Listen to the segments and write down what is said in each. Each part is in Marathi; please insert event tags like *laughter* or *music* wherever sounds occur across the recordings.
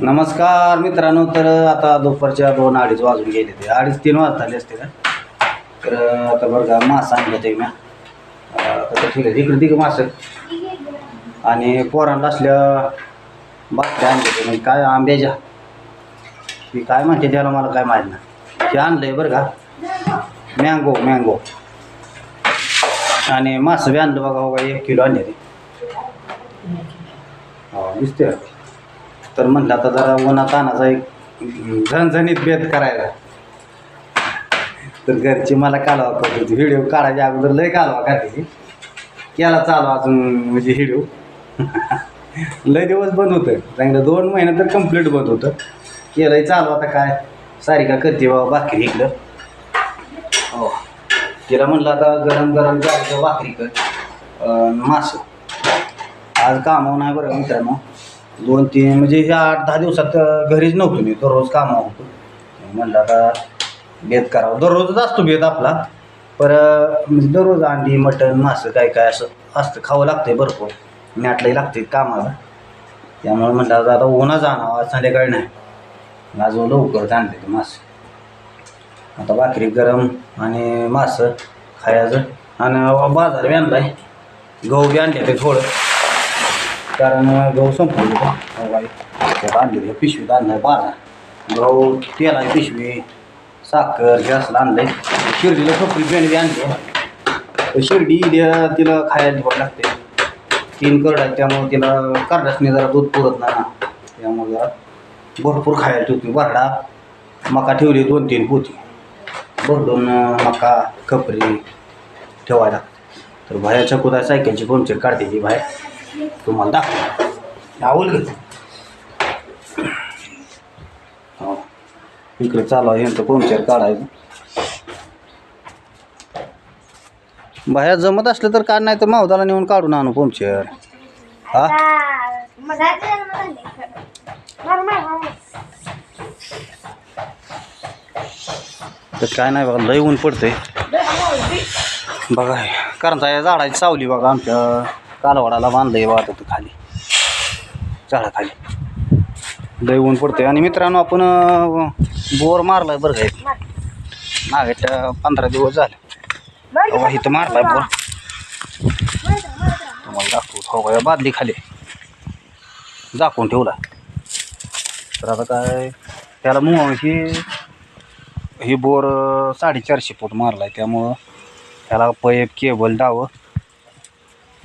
नमस्कार मित्रांनो तर आता दुपारच्या दोन अडीच वाजून गेले ते. अडीच तीन वाजता आले असते का? तर आता बरं का मासा आणलं ते म्या. आता ठीक आहे इकडे तिकडे मासे. आणि पोरांना असल्या बाटल्या आणले ते म्हणजे काय आंब्याच्या? ती काय म्हणते त्याला मला काय माहीत नाही. ते आणलं आहे बरं का. Mango mango. आणि मासं बी आणलं बघा बघा एक किलो आणले ते. हो दिसते तर म्हटलं आता जरा उन्हा तानाचा एक झणझणीत बेत करायला तर घरची मला कालवा करत व्हिडिओ काढायच्या अगोदर लय कालवा काढायची केला चालू अजून म्हणजे व्हिडिओ. *laughs* लय दिवस बंद होतं. चांगलं दोन महिने तर कंप्लीट बंद होतं. केलंय चालू आता काय? सारिका करते बाबा भाकरी इकडं. हो. तिला म्हणलं आता गरम गरम जायचं भाकरी कर. मासं. आज कामावर नाही बरं मित्रांनो. दोन तीन म्हणजे ह्या आठ दहा दिवसात घरीच नव्हतो मी दररोज कामा होतो. म्हणलं आता भेद करावं. दररोजच असतो भेद आपला पर म्हणजे दररोज अंडी मटण मासं काय काय असं असतं खावं लागतंय भरपूर. नाटलंही लागते कामाला. त्यामुळे म्हणलं आता आता उन्हा जाणार आज संध्याकाळी नाही. आज लवकरच आणले ते मासं. आता भाकरी गरम आणि मासं खायचं. आणि बाजार बी आणलाय. गहू बी आणले ते थोडं. कारण गहू संपवले त्यात आणले पिशवीत आणलाय बारा. गहू तेल पिशवी साखर हे असलं आणलंय. शिर्डीला सोपरी भेंडी आणली. शिर्डी द्या तिला खायला ठेवावं लागते. तीन करड आहेत त्यामुळे तिला करडासने जरा दूध पुरत नाही. ना त्यामुळे जरा भरपूर खायला ठेवते. बरडा मका ठेवली दोन तीन पोती. भरडून मका खपरी ठेवायला तर बाहेरच्या कुदा सायकलची पंक्चर काढते ती बाहेर तुम्हाला दाखव आवल हो. इकडे चालू आहे यांचं पंक्चर काढायचं. बाहेर जमत असलं तर काढ नाही तर मावदाला नेऊन काढून आणू पंक्चर हा? तर काय नाही बघा लय ऊन पडते बघा कारण झाडाची सावली बघा आमच्या. कालवाडाला बांधलं आहे वाहत होतं खाली. झाडाखाली लय ऊन पडतंय. आणि मित्रांनो आपण बोर बोर मारलाय बरं का एक. मागेट पंधरा दिवस झाले. बघा इथं मारलाय बोर. तुम्हाला दाखवू हो बघा बादली खाली. झाकून ठेवला. तर आता काय त्याला मग ही ही बोर साडेचारशे फूट मारलाय. त्यामुळं त्याला पैप केबल डावं.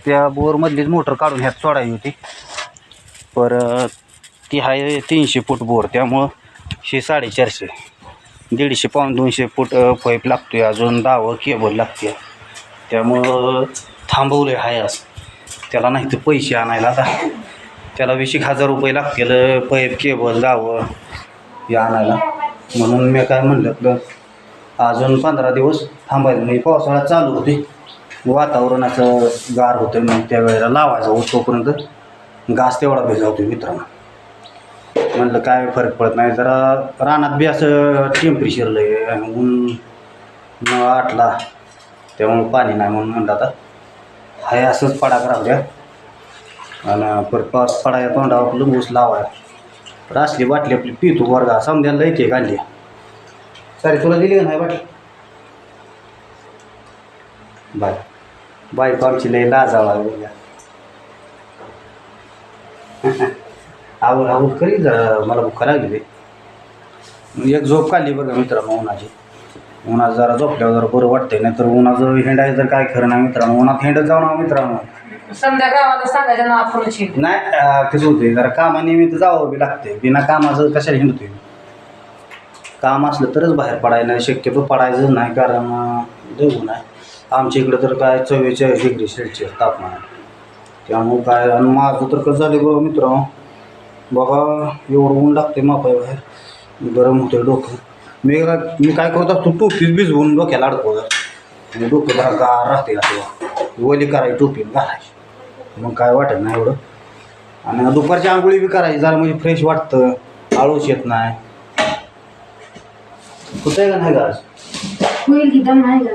त्या बोरमधलीच मोटर काढून ह्यात सोडायची होती. पर ती आहे तीनशे फूट बोर त्यामुळं हे साडेचारशे दीडशे पाऊन दोनशे फूट पाईप लागतो आहे अजून दहावं केबल लागते त्यामुळं थांबवलं आहे असं त्याला नाही तर पैसे आणायला आता. त्याला वीस एक हजार रुपये लागतील पाईप केबल डावं हे आणायला. म्हणून मी काय म्हणलं अजून पंधरा दिवस थांबायचं म्हणजे पावसाळा चालू होते वातावरण असं गार होतं मग त्यावेळेला लावायचा होत तोपर्यंत घास तेवढा भिजावतो मित्रांनो. म्हणलं काय फरक पडत नाही जरा रानात बी असं टेम्परेचर लय आहे. ऊन आटला त्यामुळे पाणी नाही म्हणून म्हणलं आता. हाय असंच पडाक राहू द्या आणि परत पाऊस पडाया तोंडावर आपलं ऊस लावाय तर असली बाटली आपली पितो वर्गा समजायला येते काढली सारी तुला दिली का नाही बाटली? बाय. बायको आमची लय लाजाळा आवड आवड करी जरा मला भुका लागली रे एक झोप काढली बघा मित्रांनो उन्हाची. उन्हात जरा झोपल्यावर जरा बरं वाटतंय नाही तर उन्हाचं हिंडायचं तर काय खरं नाही मित्रांनो. उन्हात हिंडत जाऊ ना मित्रांनो. समजा गावाला सांगायचं ना आपण शिक नाही अं, कसं जरा कामानिमित्त जावं बी लागते बिना कामाचं कशाला हिंडतोय? काम असलं तरच बाहेर पडायला नाही शक्यतो पडायचं नाही कारण अं, ऊन आहे आमच्या इकडं तर काय चव्वेचाळीस डिग्री सेल्सिअस तापमान. त्यामुळं काय आणि माझं तर कसं झालं बघा मित्र बघा एवढं ऊन लागते मापाय बाहेर. गरम होतं डोकं. मी काय मी काय करत असतो टोपीच भिजवून डोक्याला अडकवलं आणि डोकं जरा गार राहते असं वली करायची टोपी घालायची. मग काय वाटत नाही एवढं. आणि दुपारची आंघोळी बी करायची जरा म्हणजे फ्रेश वाटतं. आळूच येत नाही. कुठं आहे का नाही का आज? होईल की दम नाही?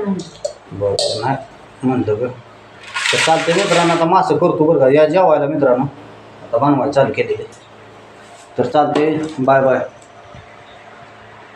बरं नाही. म्हणतं ग तर चालते मित्रांनो आता मासं करतो बरं का. या जेवायला मित्रांनो. आता बनवायला चालू केलेले. तर चालते बाय बाय.